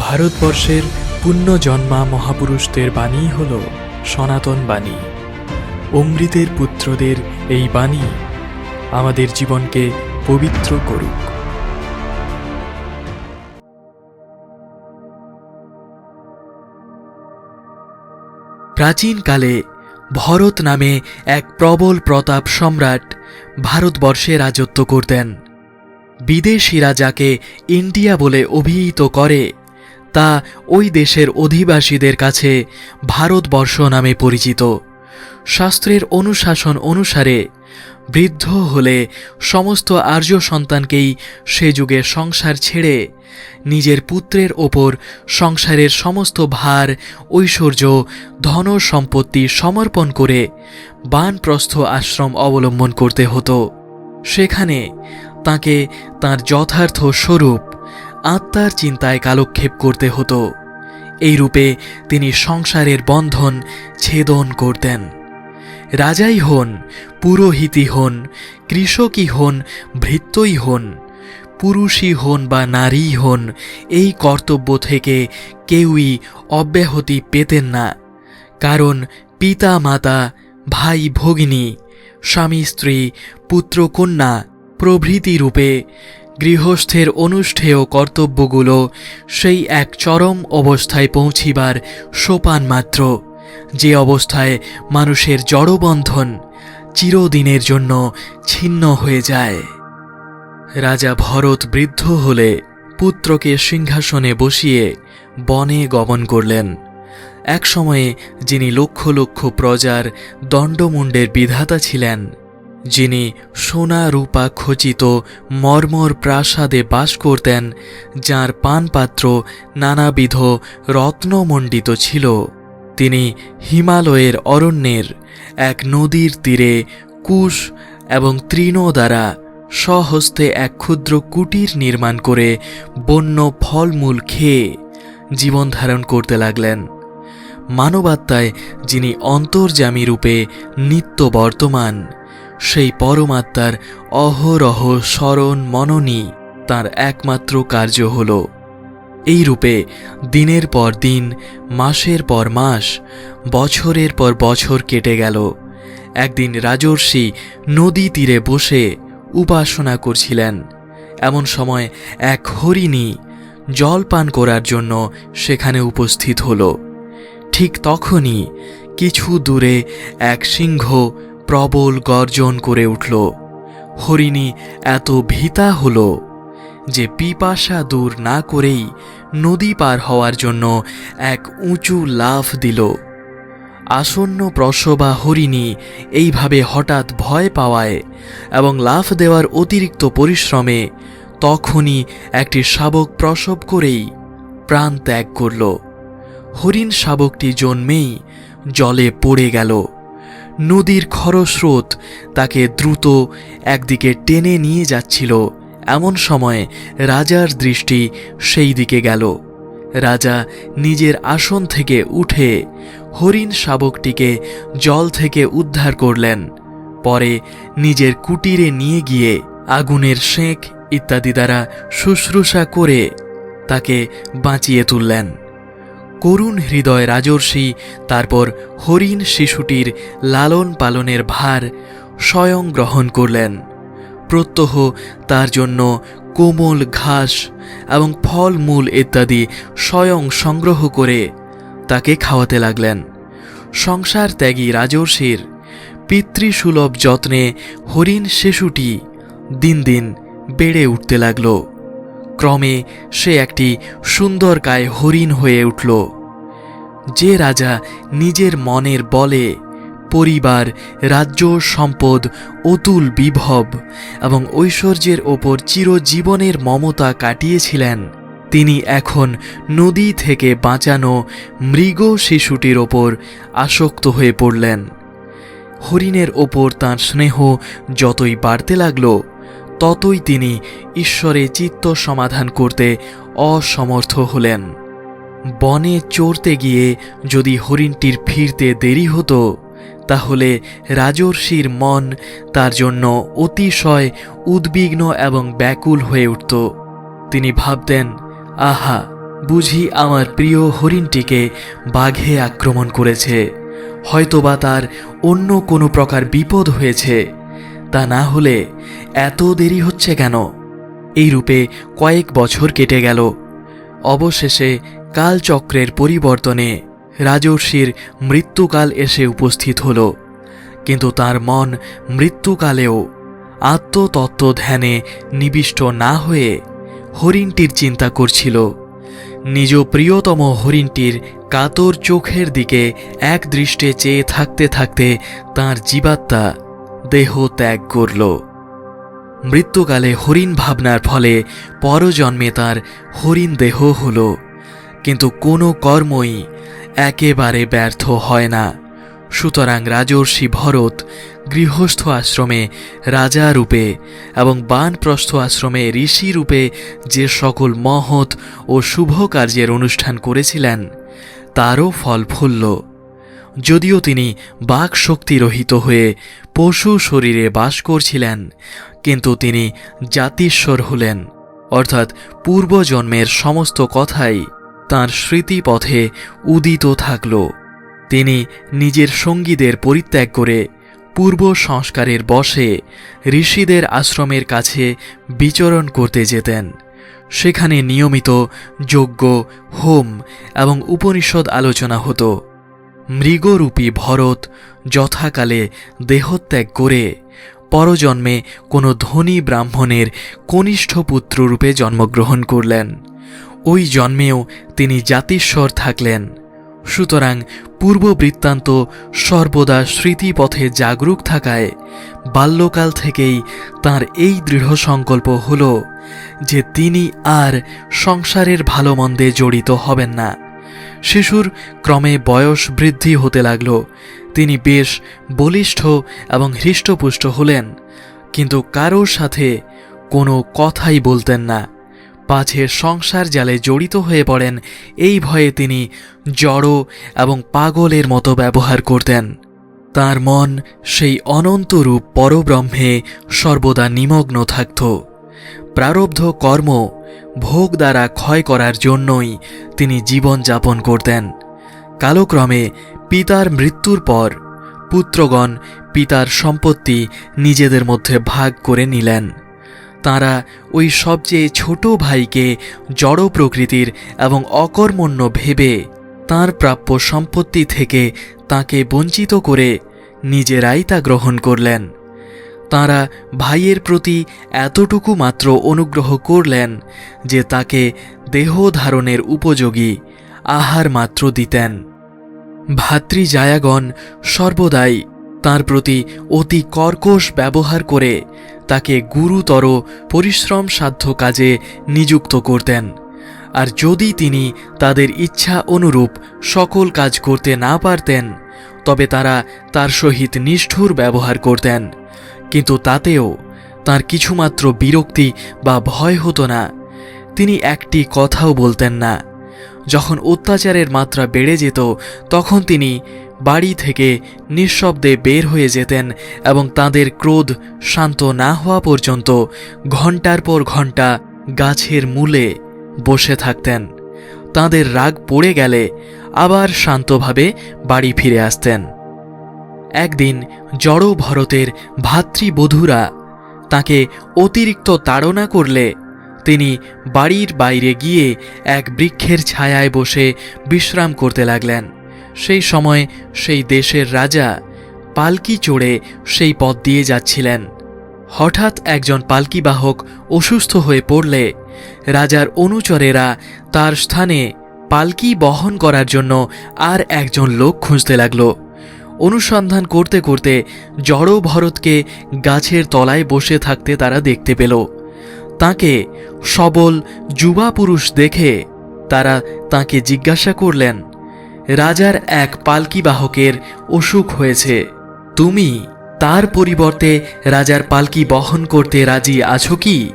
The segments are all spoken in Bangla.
ভারতবর্ষের পুণ্যজন্মা মহাপুরুষদের বাণী হল সনাতন বাণী। অমৃতের পুত্রদের এই বাণী আমাদের জীবনকে পবিত্র করুক। প্রাচীনকালে ভরত নামে এক প্রবল প্রতাপ সম্রাট ভারতবর্ষে রাজত্ব করতেন। বিদেশিরা যাকে ইন্ডিয়া বলে অভিহিত করে তা ওই দেশের অধিবাসীদের কাছে ভারতবর্ষ নামে পরিচিত। শাস্ত্রের অনুশাসন অনুসারে বৃদ্ধ হলে সমস্ত আর্য সন্তানকেই সে যুগে সংসার ছেড়ে নিজের পুত্রের ওপর সংসারের সমস্ত ভার, ঐশ্বর্য, ধন সম্পত্তি সমর্পণ করে বানপ্রস্থ আশ্রম অবলম্বন করতে হতো। সেখানে তাকে তার যথার্থ স্বরূপ আত্মার চিন্তায় কালক্ষেপ করতে হতো। এই রূপে তিনি সংসারের বন্ধন ছেদন করতেন। রাজাই হন, পুরোহিতই হন, কৃষকই হন, ভৃত্যই হন, পুরুষই হন বা নারীই হন, এই কর্তব্য থেকে কেউই অব্যাহতি পেতেন না। কারণ পিতা মাতা ভাই ভগিনী স্বামী স্ত্রী পুত্র কন্যা প্রভৃতি রূপে গৃহস্থের অনুষ্ঠেয় কর্তব্যগুলো সেই এক চরম অবস্থায় পৌঁছিবার সোপান মাত্র। যে অবস্থায় মানুষের জড়বন্ধন চিরদিনের জন্য ছিন্ন হয়ে যায়। রাজা ভরত বৃদ্ধ হলে পুত্রকে সিংহাসনে বসিয়ে বনে গমন করলেন। এক সময়ে যিনি লক্ষ লক্ষ প্রজার দণ্ডমুণ্ডের বিধাতা ছিলেন যিনি সোনা রূপা খচিত মর্মর প্রাসাদে বাস করতেন, যার পানপাত্র নানাবিধ রত্নমণ্ডিত ছিল। তিনি হিমালয়ের অরণ্যের এক নদীর তীরে কুশ এবং তৃণ দ্বারা স্বহস্তে এক ক্ষুদ্র কুটির নির্মাণ করে বন্য ফলমূল খেয়ে জীবন ধারণ করতে লাগলেন। মানবাত্মায় যিনি অন্তর্যামী রূপে নিত্য বর্তমান সেই পরমাত্মার অহরহ স্মরণ মননই তার একমাত্র কার্য হল। এই রূপে দিনের পর দিন, মাসের পর মাস, বছরের পর বছর কেটে গেল। একদিন রাজর্ষি নদী তীরে বসে উপাসনা করছিলেন। এমন সময় এক হরিণী জল পান করার জন্য সেখানে উপস্থিত হল। ঠিক তখনই কিছু দূরে এক সিংহ প্রবল গর্জন করে উঠল। হরিণী এত ভীতা হল যে পিপাসা দূর না করেই নদী পার হওয়ার জন্য এক উঁচু লাফ দিল। আসন্ন প্রসবা হরিণী এইভাবে হঠাৎ ভয় পাওয়ায় এবং লাফ দেওয়ার অতিরিক্ত পরিশ্রমে তখনই একটি শাবক প্রসব করেই প্রাণ ত্যাগ করল। হরিণ শাবকটি জন্মেই জলে পড়ে গেল। নদীর খরস্রোত তাকে দ্রুত একদিকে টেনে নিয়ে যাচ্ছিল। এমন সময় রাজার দৃষ্টি সেই দিকে গেল। রাজা নিজের আসন থেকে উঠে হরিণ শাবকটিকে জল থেকে উদ্ধার করলেন। পরে নিজের কুটিরে নিয়ে গিয়ে আগুনের সেঁক ইত্যাদি দ্বারা শুশ্রূষা করে তাকে বাঁচিয়ে তুললেন। করুণ হৃদয় রাজর্ষি, তারপর হরিণ শিশুটির লালন পালনের ভার স্বয়ং গ্রহণ করলেন। প্রত্যহ তার জন্য কোমল ঘাস এবং ফলমূল ইত্যাদি স্বয়ং সংগ্রহ করে তাকে খাওয়াতে লাগলেন। সংসার ত্যাগী রাজর্ষির পিতৃসুলভ যত্নে হরিণ শিশুটি দিন দিন বেড়ে উঠতে লাগল। ক্রমে সে একটি সুন্দরকায় হরিণ হয়ে উঠল। যে রাজা নিজের মনের বলে, পরিবার, রাজ্য, সম্পদ, অতুল, বিভব এবং ঐশ্বর্যের ওপর চিরজীবনের মমতা কাটিয়েছিলেন। তিনি এখন নদী থেকে বাঁচানো মৃগ শিশুটির ওপর আসক্ত হয়ে পড়লেন। হরিণের ওপর তাঁর স্নেহ যতই বাড়তে লাগল, ততই তিনি ঈশ্বরে চিত্ত সমাধান করতে অসমর্থ হলেন। বনে চড়তে গিয়ে যদি হরিণটির ফিরতে দেরি হতো, তাহলে রাজর্ষির মন তার জন্য অতিশয় উদ্বিগ্ন এবং ব্যাকুল হয়ে উঠত। তিনি ভাবতেন, আহা, বুঝি আমার প্রিয় হরিণটিকে বাঘে আক্রমণ করেছে। হয়তোবা তার অন্য কোনো প্রকার বিপদ হয়েছে। তা না হলে এত দেরি হচ্ছে কেন? এই রূপে কয়েক বছর কেটে গেল। অবশেষে কালচক্রের পরিবর্তনে রাজর্ষির মৃত্যুকাল এসে উপস্থিত হল। কিন্তু তার মন মৃত্যুকালেও আত্মতত্ত্ব ধ্যানে নিবিষ্ট না হয়ে হরিণটির চিন্তা করছিল। নিজ প্রিয়তম হরিণটির কাতর চোখের দিকে এক দৃষ্টে চেয়ে থাকতে থাকতে তার জীবাত্মা দেহ ত্যাগ করল। মৃত্যুকালে হরিণ ভাবনার ফলে পরজন্মে তার হরিণ দেহ হল। কিন্তু কোনো কর্মই একেবারে ব্যর্থ হয় না। সুতরাং রাজর্ষি ভরত গৃহস্থ আশ্রমে রাজা রূপে এবং বানপ্রস্থ আশ্রমে ঋষি রূপে যে সকল মহৎ ও শুভ কার্যের অনুষ্ঠান করেছিলেন, তারও ফল ফুলল। যদিও তিনি বাক শক্তিরহিত হয়ে পশু শরীরে বাস করছিলেন, কিন্তু তিনি জাতিস্বর হলেন, অর্থাৎ পূর্বজন্মের সমস্ত কথাই তাঁর স্মৃতিপথে উদিত থাকল। তিনি নিজের সঙ্গীদের পরিত্যাগ করে পূর্ব সংস্কারের বশে ঋষিদের আশ্রমের কাছে বিচরণ করতে যেতেন। সেখানে নিয়মিত যজ্ঞ, হোম এবং উপনিষদ আলোচনা হতো। মৃগরূপী ভরত যথাকালে দেহত্যাগ করে পরজন্মে কোনো ধনী ব্রাহ্মণের কনিষ্ঠ পুত্ররূপে জন্মগ্রহণ করলেন। ওই জন্মেও তিনি জাতিস্বর থাকলেন। সুতরাং পূর্ব বৃত্তান্ত সর্বদা স্মৃতিপথে জাগরুক থাকায় বাল্যকাল থেকেই তার এই দৃঢ় সংকল্প হল যে তিনি আর সংসারের ভালো মন্দে জড়িত হবেন না। শিশুর ক্রমে বয়স বৃদ্ধি হতে লাগল। তিনি বেশ বলিষ্ঠ এবং হৃষ্টপুষ্ট হলেন, কিন্তু কারোর সাথে কোনো কথাই বলতেন না। পাছে সংসার জালে জড়িত হয়ে পড়েন, এই ভয়ে তিনি জড়ো এবং পাগলের মতো ব্যবহার করতেন। তার মন সেই অনন্তরূপ পরব্রহ্মে সর্বদা নিমগ্ন থাকত। প্রারব্ধ কর্ম ভোগ দ্বারা ক্ষয় করার জন্যই তিনি জীবন যাপন করতেন। কালক্রমে পিতার মৃত্যুর পর পুত্রগণ পিতার সম্পত্তি নিজেদের মধ্যে ভাগ করে নিলেন। তারা ওই সবচেয়ে ছোট ভাইকে জড় প্রকৃতির এবং অকর্মণ্য ভেবে তার প্রাপ্য সম্পত্তি থেকে তাকে বঞ্চিত করে নিজেরাই তা গ্রহণ করলেন। তাঁরা ভাইয়ের প্রতি এতটুকু মাত্র অনুগ্রহ করলেন যে তাকে দেহ ধারণের উপযোগী আহার মাত্র দিতেন। ভাতৃজায়াগণ সর্বদাই তার প্রতি অতি কর্কশ ব্যবহার করে তাকে গুরুতর পরিশ্রম সাধ্য কাজে নিযুক্ত করতেন। আর যদি তিনি তাদের ইচ্ছা অনুরূপ সকল কাজ করতে না পারতেন, তবে তারা তার সহিত নিষ্ঠুর ব্যবহার করতেন। কিন্তু তাতেও তার কিছুমাত্র বিরক্তি বা ভয় হতো না। তিনি একটি কথাও বলতেন না। যখন অত্যাচারের মাত্রা বেড়ে যেত, তখন তিনি বাড়ি থেকে নিঃশব্দে বের হয়ে যেতেন এবং তাদের ক্রোধ শান্ত না হওয়া পর্যন্ত ঘণ্টার পর ঘণ্টা গাছের মূলে বসে থাকতেন। তাদের রাগ পড়ে গেলে আবার শান্তভাবে বাড়ি ফিরে আসতেন। একদিন জড় ভরতের ভাতৃবধূরা তাকে অতিরিক্ত তাড়না করলে তিনি বাড়ির বাইরে গিয়ে এক বৃক্ষের ছায়ায় বসে বিশ্রাম করতে লাগলেন। সেই সময় সেই দেশের রাজা পালকি চড়ে সেই পথ দিয়ে যাচ্ছিলেন। হঠাৎ একজন পালকিবাহক অসুস্থ হয়ে পড়লে রাজার অনুচরেরা তার স্থানে পালকি বহন করার জন্য আর একজন লোক খুঁজতে লাগল। অনুসন্ধান করতে করতে জড় ভরতকে গাছের তলায় বসে থাকতে তারা দেখতে পেল। তাকে সবল যুবা পুরুষ দেখে তারা তাকে জিজ্ঞাসা করলেন রাজার এক পালকি বাহকের অসুখ হয়েছে। তুমি তার পরিবর্তে রাজার পালকি বহন করতে রাজি আছো কি?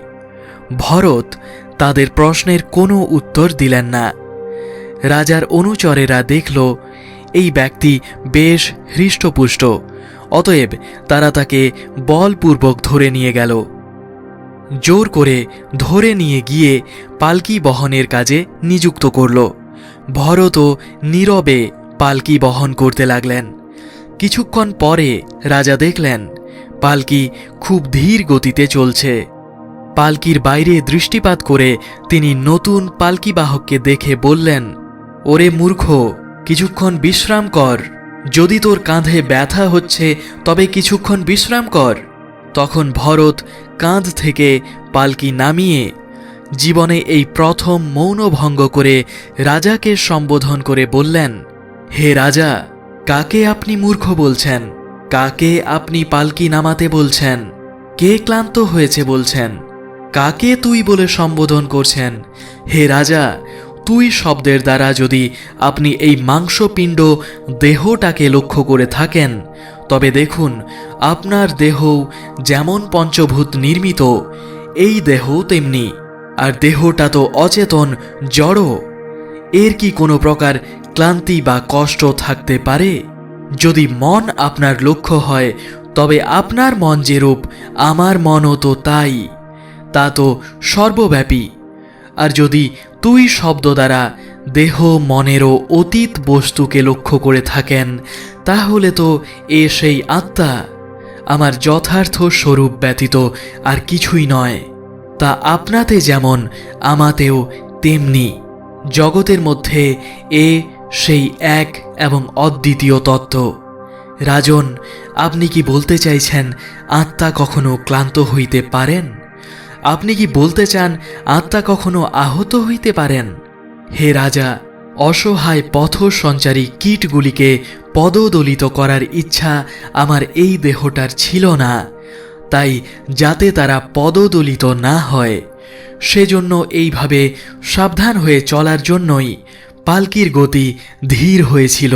ভরত তাদের প্রশ্নের কোনো উত্তর দিলেন না। রাজার অনুচরেরা দেখল, এই ব্যক্তি বেশ হৃষ্টপুষ্ট, অতএব তারা তাকে বলপূর্বক ধরে নিয়ে গেল। জোর করে ধরে নিয়ে গিয়ে পালকি বহনের কাজে নিযুক্ত করল। ভরতও নীরবে পালকি বহন করতে লাগলেন। কিছুক্ষণ পরে রাজা দেখলেন, পালকি খুব ধীর গতিতে চলছে। পালকির বাইরে দৃষ্টিপাত করে তিনি নতুন পালকি বাহককে দেখে বললেন, ওরে মূর্খ, কিছুক্ষণ বিশ্রাম কর। যদি তোর কাঁধে ব্যথা হচ্ছে, তবে কিছুক্ষণ বিশ্রাম কর। তখন ভরত কাঁধ থেকে পালকি নামিয়ে জীবনে এই প্রথম মৌন ভঙ্গ করে রাজাকে সম্বোধন করে বললেন, হে রাজা, কাকে আপনি মূর্খ বলছেন? কাকে আপনি পালকি নামাতে বলছেন? কে ক্লান্ত হয়েছে বলছেন? কাকে তুই বলে সম্বোধন করছেন? হে রাজা, তুই শব্দের দ্বারা যদি আপনি এই মাংসপিণ্ড দেহটাকে লক্ষ্য করে থাকেন, তবে দেখুন, আপনার দেহ যেমন পঞ্চভূত নির্মিত, এই দেহ তেমনি। আর দেহটা তো অচেতন, জড়। এর কি কোনো প্রকার ক্লান্তি বা কষ্ট থাকতে পারে? যদি মন আপনার লক্ষ্য হয়, তবে আপনার মন যেরূপ, আমার মনও তো তাই। তা তো সর্বব্যাপী। আর যদি তুই শব্দ দ্বারা দেহ মনেরও অতীত বস্তুকে লক্ষ্য করে থাকেন, তাহলে তো এ সেই আত্মা। আমার যথার্থ স্বরূপ ব্যতীত আর কিছুই নয়। তা আপনাতে যেমন, আমাতেও তেমনি। জগতের মধ্যে এ সেই এক এবং অদ্বিতীয় তত্ত্ব। রাজন, আপনি কি বলতে চাইছেন আত্মা কখনো ক্লান্ত হইতে পারেন? আপনি কি বলতে চান আত্মা কখনো আহত হইতে পারেন? হে রাজা, অসহায় পথ সঞ্চারী কীটগুলিকে পদদলিত করার ইচ্ছা আমার এই দেহটার ছিল না। তাই যাতে তারা পদদলিত না হয়, সেজন্য এইভাবে সাবধান হয়ে চলার জন্যই পালকির গতি ধীর হয়েছিল।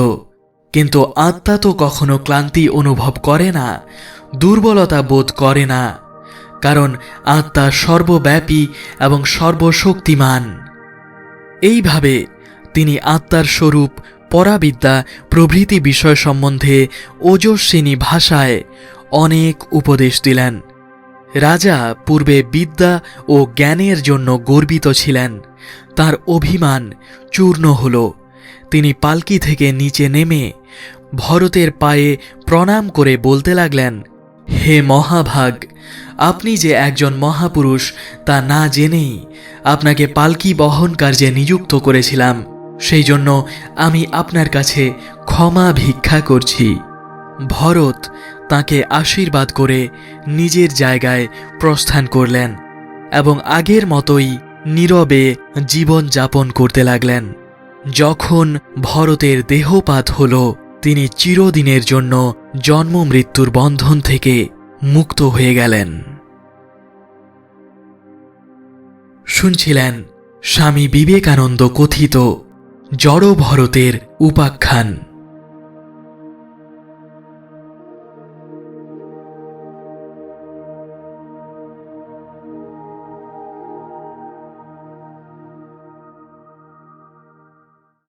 কিন্তু আত্মা তো কখনো ক্লান্তি অনুভব করে না, দুর্বলতা বোধ করে না, কারণ আত্মা সর্বব্যাপী এবং সর্বশক্তিমান। এইভাবে তিনি আত্মার স্বরূপ পরাবিদ্যা প্রভৃতি বিষয় সম্বন্ধে ওজস্বিনী ভাষায় অনেক উপদেশ দিলেন। রাজা পূর্বে বিদ্যা ও জ্ঞানের জন্য গর্বিত ছিলেন। তার অভিমান চূর্ণ হল। তিনি পালকি থেকে নিচে নেমে ভরতের পায়ে প্রণাম করে বলতে লাগলেন, হে মহাভাগ, আপনি যে একজন মহাপুরুষ তা না জেনেই আপনাকে পালকি বহন কার্যে নিযুক্ত করেছিলাম, সেই জন্য আমি আপনার কাছে ক্ষমা ভিক্ষা করছি। ভরত তাকে আশীর্বাদ করে নিজের জায়গায় প্রস্থান করলেন এবং আগের মতোই নীরবে জীবন যাপন করতে লাগলেন। যখন ভরতের দেহপাত হল, তিনি চিরদিনের জন্য জন্ম মৃত্যুর বন্ধন থেকে মুক্ত হয়ে গেলেন। শুনছিলেন স্বামী বিবেকানন্দ কথিত জড় ভরতের উপাখ্যান।